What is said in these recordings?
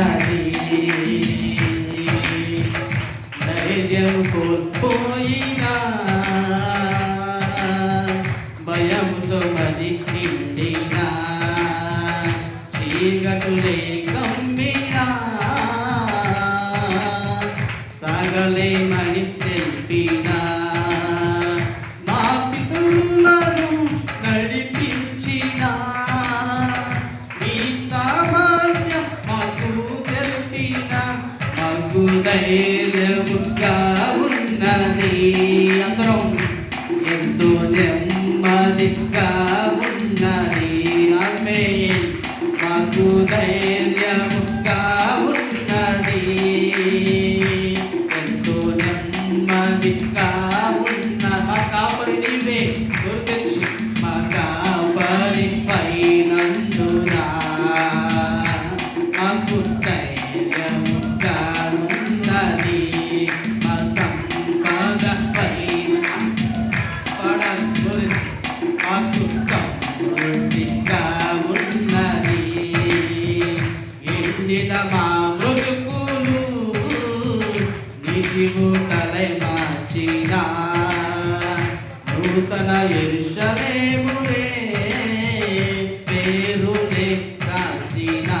ఉన్నది ధైర్యం కోల్పోయినా భయంతో మది నిండినా చీకటులే కమ్మినా సాగలేనా वासुदैर्मुद्गा ఎరుషలేమునే పేరునే రాసినా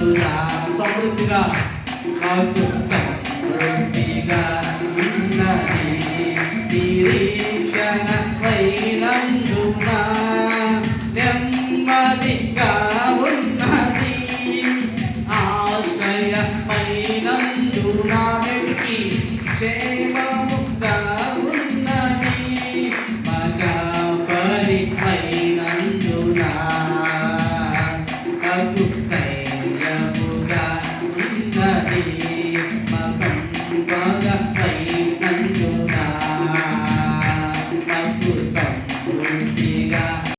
సమృద్ధిగా మాకు సమృద్ధిగా ఉన్నది నిరీక్షణ వైనందున నెమ్మదిగా ఉన్నది ఆశ్రయమై